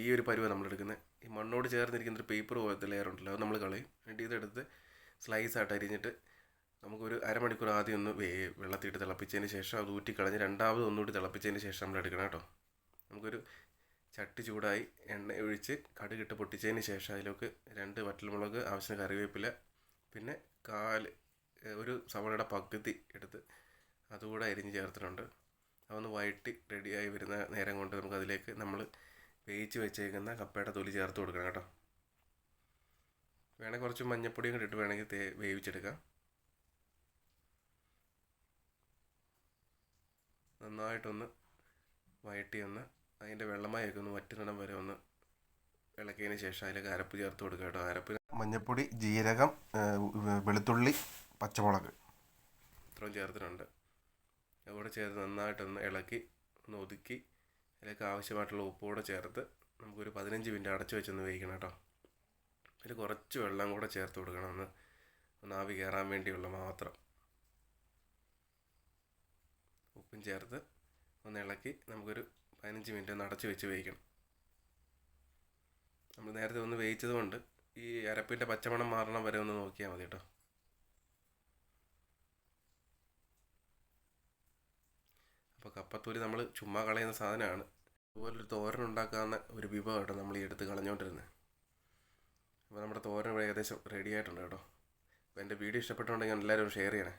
ഈ ഒരു പരുവ നമ്മളെടുക്കുന്നത് ഈ മണ്ണോട് ചേർന്നിരിക്കുന്ന ഒരു പേപ്പർ പോലത്തെ ലെയർ ഉണ്ടല്ലോ അത് നമ്മൾ കളയും. എന്നിട്ട് ഇതെടുത്ത് സ്ലൈസ് ആയിട്ട് അരിഞ്ഞിട്ട് നമുക്കൊരു അരമണിക്കൂർ ആദ്യം ഒന്ന് വേ വെള്ളത്തിയിട്ട് തിളപ്പിച്ചതിന് ശേഷം അത് ഊറ്റിക്കളഞ്ഞ് രണ്ടാമത് ഒന്നുകൂടി തിളപ്പിച്ചതിന് ശേഷം നമ്മൾ എടുക്കണം കേട്ടോ. നമുക്കൊരു ചട്ടി ചൂടായി എണ്ണ ഒഴിച്ച് കടുകിട്ട് പൊട്ടിച്ചതിന് ശേഷം അതിലേക്ക് രണ്ട് വറ്റൽമുളക് ആവശ്യത്തിന് കറിവേപ്പില പിന്നെ കാൽ ഒരു സവാളയുടെ പകുതി എടുത്ത് അതുകൂടെ അരിഞ്ഞ് ചേർത്തിട്ടുണ്ട്. അതൊന്ന് വഴറ്റി റെഡിയായി വരുന്ന നേരം കൊണ്ട് നമുക്ക് അതിലേക്ക് നമ്മൾ വേവിച്ച് വെച്ചേക്കുന്ന കപ്പയുടെ തൊലി ചേർത്ത് കൊടുക്കണം കേട്ടോ. വേണമെങ്കിൽ കുറച്ച് മഞ്ഞപ്പൊടിയും കൂടി ഇട്ട് വേണമെങ്കിൽ തേ വേവിച്ചെടുക്കാം. നന്നായിട്ടൊന്ന് വയറ്റി ഒന്ന് അതിന്റെ വെള്ളമായൊക്കെ ഒന്ന് വറ്റുന്നിടം വരെ ഒന്ന് ഇളക്കിയതിന് ശേഷം അതിലേക്ക് അരപ്പ് ചേർത്ത് കൊടുക്കുക കേട്ടോ. അരപ്പ് മഞ്ഞപ്പൊടി ജീരകം വെളുത്തുള്ളി പച്ചമുളക്. ഇത്രയും ചേർത്തിട്ടുണ്ട്. അവിടെ ചേർത്ത് നന്നായിട്ടൊന്ന് ഇളക്കി ഒന്ന് ഒതുക്കി അതിലേക്ക് ആവശ്യമായിട്ടുള്ള ഉപ്പുകൂടെ ചേർത്ത് നമുക്കൊരു പതിനഞ്ച് മിനിറ്റ് അടച്ചു വെച്ചൊന്ന് വേവിക്കണം കേട്ടോ. അതിൽ കുറച്ച് വെള്ളം കൂടെ ചേർത്ത് കൊടുക്കണം ഒന്ന്. ഒന്ന് ആവി കയറാൻ വേണ്ടിയുള്ള മാത്രം. ഉപ്പും ചേർത്ത് ഒന്ന് ഇളക്കി നമുക്കൊരു പതിനഞ്ച് മിനിറ്റ് ഒന്ന് അടച്ചു വെച്ച് വേവിക്കണം. നമ്മൾ നേരത്തെ ഒന്ന് വേവിച്ചത് കൊണ്ട് ഈ അരപ്പിന്റെ പച്ചമണം മാറണം വരെ ഒന്ന് നോക്കിയാൽ മതി കേട്ടോ. അപ്പോൾ കപ്പത്തൂരി നമ്മൾ ചുമ്മാ കളയുന്ന സാധനമാണ്. അതുപോലൊരു തോരൻ ഉണ്ടാക്കാവുന്ന ഒരു വിഭവമായിട്ട് നമ്മൾ ഈ എടുത്ത് കളഞ്ഞുകൊണ്ടിരുന്നത് അപ്പോൾ നമ്മുടെ തോരൻ ഏകദേശം റെഡി ആയിട്ടുണ്ട് കേട്ടോ. എന്റെ വീഡിയോ ഇഷ്ടപ്പെട്ടുണ്ടെങ്കിൽ എല്ലാവരും ഷെയർ ചെയ്യണേ.